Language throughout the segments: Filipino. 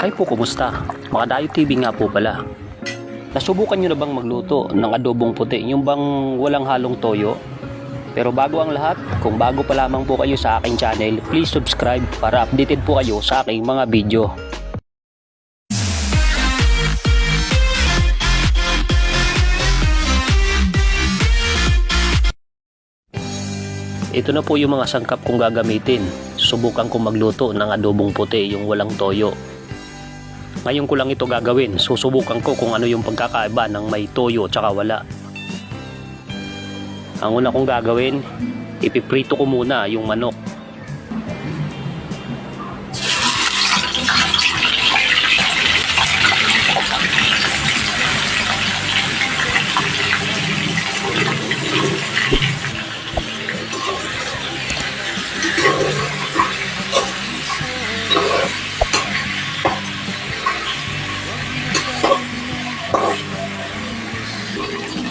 Hi po, kumusta? Makadayo TV nga po pala. Nasubukan nyo na bang magluto ng adobong puti? Yung bang walang halong toyo? Pero bago ang lahat, kung bago pa lamang po kayo sa aking channel, please subscribe para updated po kayo sa aking mga video. Ito na po yung mga sangkap kong gagamitin. Subukan kong magluto ng adobong puti, yung walang toyo. Ngayon ko lang ito gagawin. Susubukan ko kung ano yung pagkakaiba ng may toyo tsaka wala. Ang una kong gagawin, ipiprito ko muna yung manok.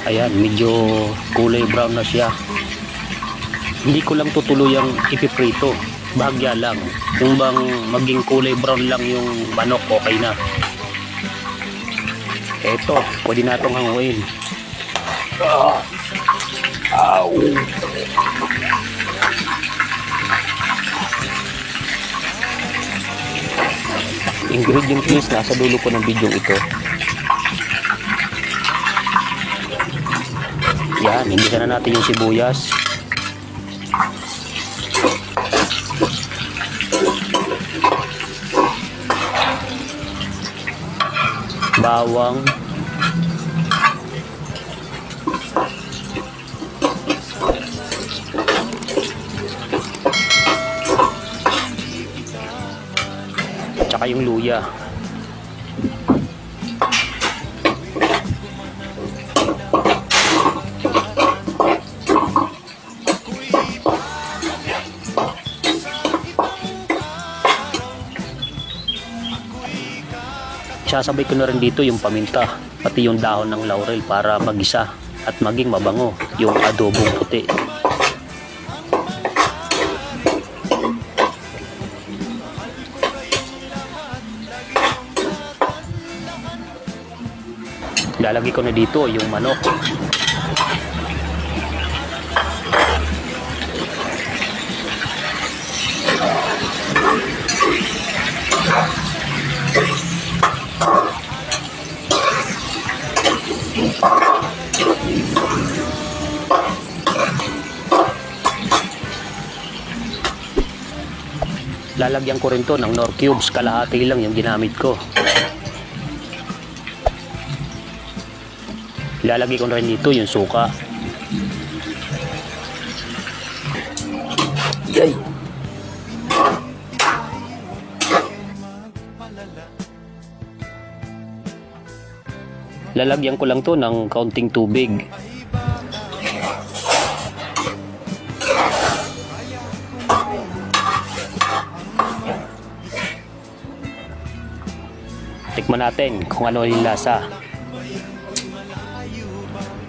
Ayan, medyo kulay brown na siya. Hindi ko lang tutuluyang ipiprito. Bahagya lang. Kung bang maging kulay brown lang yung manok, okay na. Eto, pwede na itong hanguin. Ingredient list nasa dulo po ng video ito. Yan, hindi na natin yung sibuyas. Bawang. Tsaka yung luya. Sasabay ko na rin dito yung paminta, pati yung dahon ng laurel para magisa at maging mabango yung adobong puti. Lalagay ko na dito yung manok. Lalagyan ko rin to ng nor cubes, kalahati lang yung ginamit ko. Ilalagay ko rin dito yung suka. Yay! Lalagyan ko lang to ng kaunting tubig. Tikman natin kung ano yung lasa.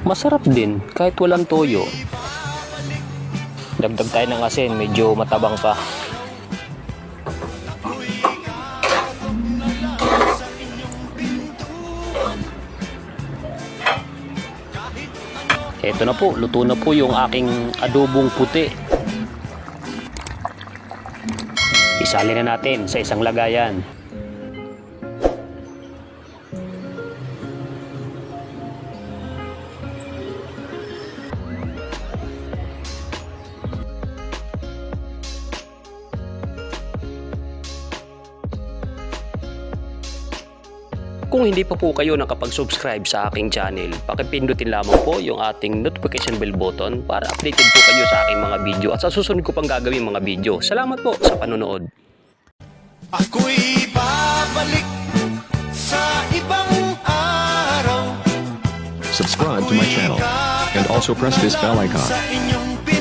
Masarap din kahit walang toyo. Dagdag tayo ng asin, medyo matabang pa. Ito na po, luto na po yung aking adobong puti. Isali na natin sa isang lagayan. Kung hindi pa po kayo nakapag-subscribe sa aking channel, pakipindutin lamang po yung ating notification bell button para updated po kayo sa aking mga video at sa susunod ko pang gagawin mga video. Salamat po sa panonood. Ako'y babalik sa ibang araw Subscribe to my channel and also press this bell icon.